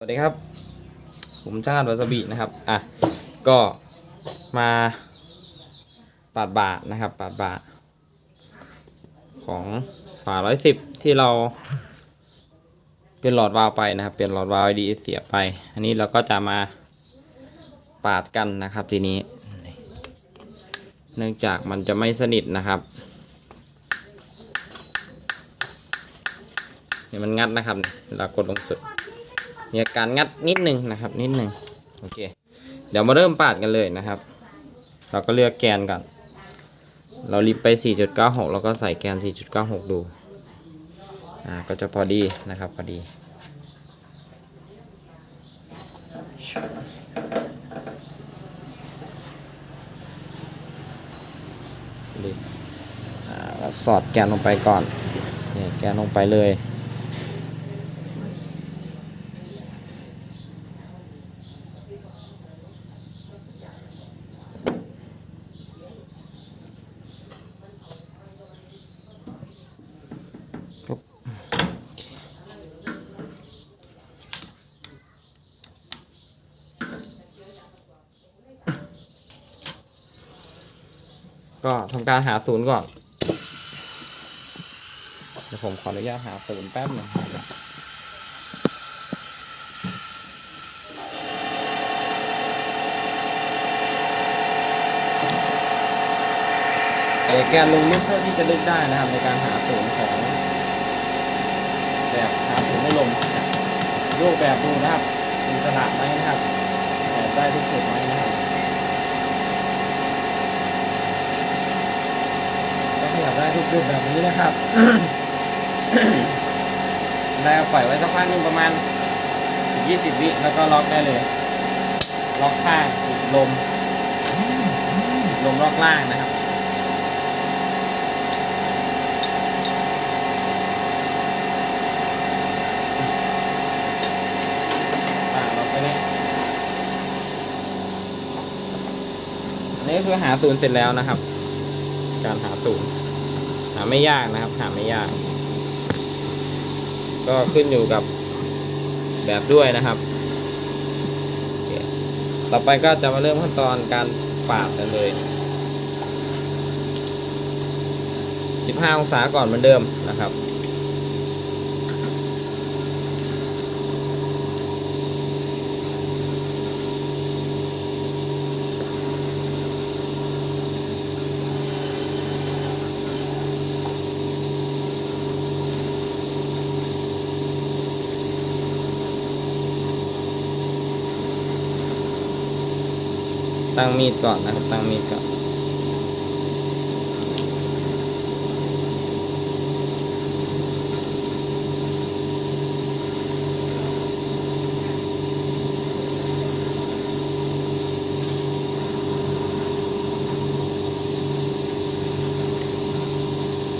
สวัสดีครับ ผมชาติวาซาบินะครับ อะ ก็มาปาดบาทนะครับปาดบาทของฝาร้อยสิบที่เรา เป็นหลอดวาล์วไปนะครับ เป็นหลอดวาล์วดีเสียไป อันนี้เราก็จะมาปาดกันนะครับทีนี้ เนื่องจากมันจะไม่สนิทนะครับเนี่ยมันงัดนะครับเรากดลงสุด มีอาการงัดนิดนึงนะครับ นิดนึงโอเค เดี๋ยวมาเริ่มปาดกันเลยนะครับ เราก็เลือกแกนก่อน เราลิบไป 4.96 แล้วก็ใส่แกน 4.96 ดูอ่าก็จะพอดีนะครับพอดีดีอ่าแล้วสอดแกนลงไปก่อนเนี่ยแกนลงไปเลย ก็ทำการหาศูนย์ก่อน เดี๋ยวผมขออนุญาตหาศูนย์แป๊บหนึ่งเดี๋ยวแกนลงลึกเท่าที่จะลึกได้นะครับในการหาศูนย์ของแบบหาศูนย์ไม่ลมโยกแบบดูนะครับมีสระไหมนะครับแอบได้ทุกจุดไหมนะครับก็ขยับได้ ทุกจุดแบบนี้นะครับ แล้วปล่อยไว้สักพักหนึ่งประมาณ 20 วิแล้วก็ล็อกได้เลย ล็อกข้างลม ลมล็อกล่างนะครับอ่าเราไปนี่อันนี้คือหาศูนย์เสร็จแล้วนะครับ การหาศูนย์าไม่ยากนะครับ หาไม่ยาก ก็ขึ้นอยู่กับแบบด้วยนะครับ ต่อไปก็จะมาเริ่มขั้นตอนการปาดกันเลย 15 องศาก่อนเหมือนเดิมนะครับ ตั้งมีดก่อนนะครับ ตั้งมีดก่อน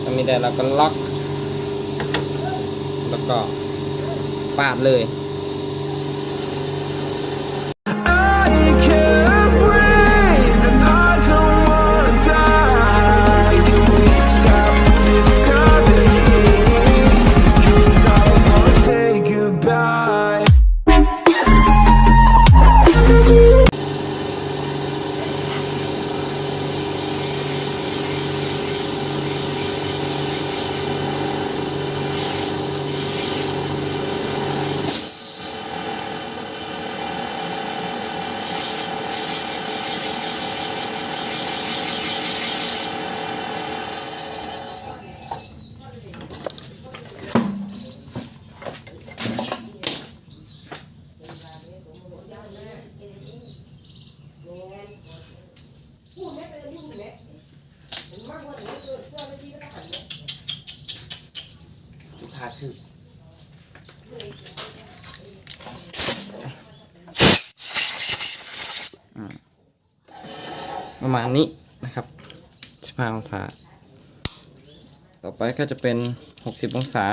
ถ้ามีได้เราก็ล็อก แล้วก็ปาดเลย ขาดคือประมาณนี้นะครับ15องศา ต่อไปก็จะเป็น 60 องศา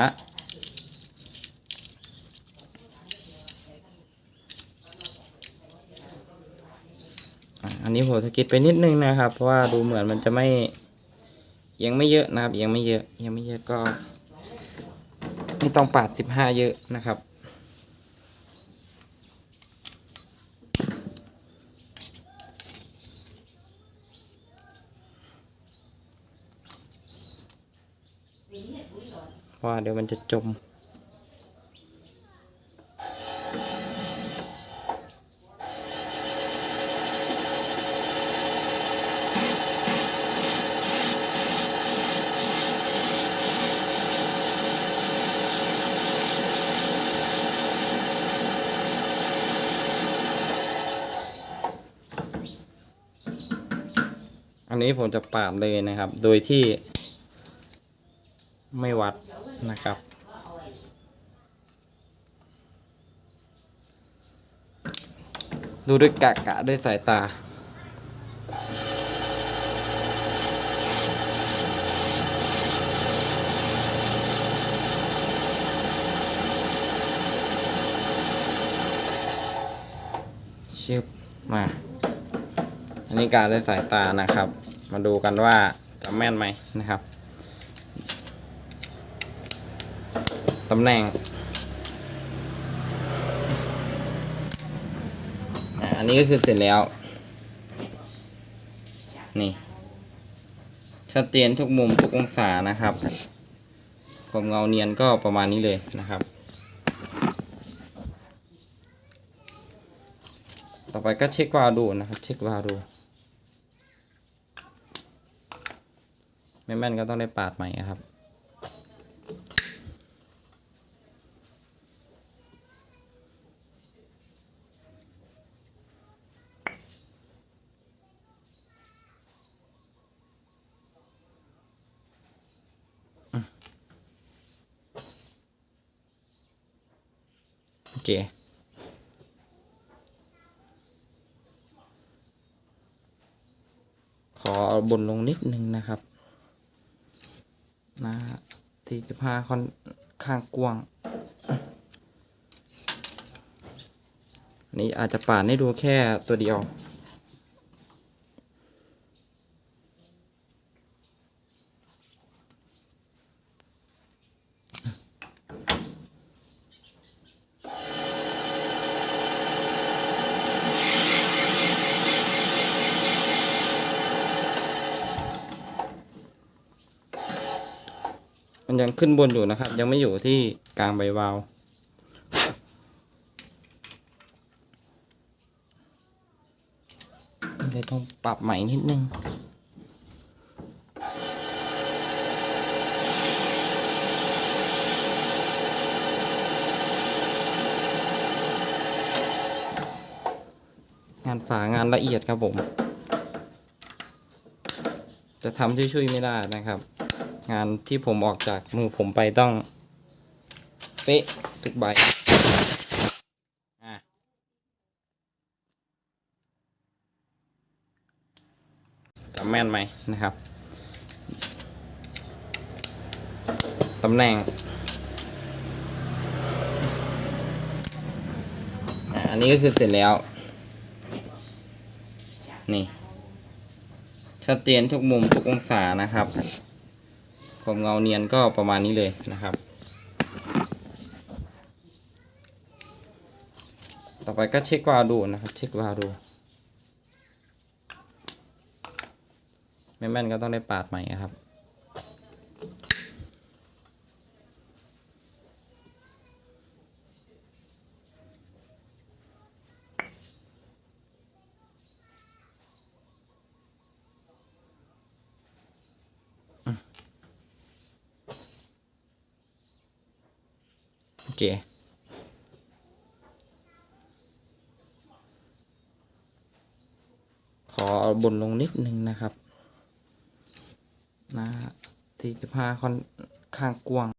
อันนี้ผมสะกิดไปนิดนึงนะครับ เพราะว่าดูเหมือนมันจะไม่ยังไม่เยอะนะครับยังไม่เยอะยังไม่เยอะก็ ไม่ต้องปาดสิบห้าเยอะนะครับว่าเดี๋ยวมันจะจม อันนี้ผมจะปาดเลยนะครับ โดยที่ไม่วัดนะครับ ดูด้วยกะกะด้วยสายตาชิบมา นนี้การด้วยสายตานะครับ มาดูกันว่าจะแม่นไหมนะครับตำแหน่งอันนี้ก็คือเสร็จแล้ว นี่ ชัดเจนทุกมุมทุกองศานะครับความเงาเนียนก็ประมาณนี้เลยนะครับ ต่อไปก็เช็ควาล์วดูนะครับ เช็ควาล์วดู ไม่แม่นก็ต้องได้ปาดใหม่ครับ โอเคขอบนลงนิดนึงนะครับ นะที่จะพาค่อนข้างกว้างอันนี้อาจจะปาดให้ดูแค่ตัวเดียว มันยังขึ้นบนอยู่นะครับ ยังไม่อยู่ที่กลางใบวาล์วเลยต้องปรับใหม่นิดนึงงานฝางานละเอียดครับผม จะทำช่วยๆไม่ได้นะครับ งานที่ผมออกจากมือผมไปต้องเป๊ะทุกใบจำแม่นไหมนะครับ ตำแหน่งอะอันนี้ก็คือเสร็จแล้ว นี่ ชัดเจนทุกมุมทุกองศานะครับ ความเงาเนียนก็ประมาณนี้เลยนะครับ ต่อไปก็เช็ควาล์วดูนะครับ เช็ควาล์วดู ไม่แม่นก็ต้องได้ปาดใหม่ครับ เค ขอบนลงนิดนึงนะครับนะที่จะพาค่อนข้างกว้าง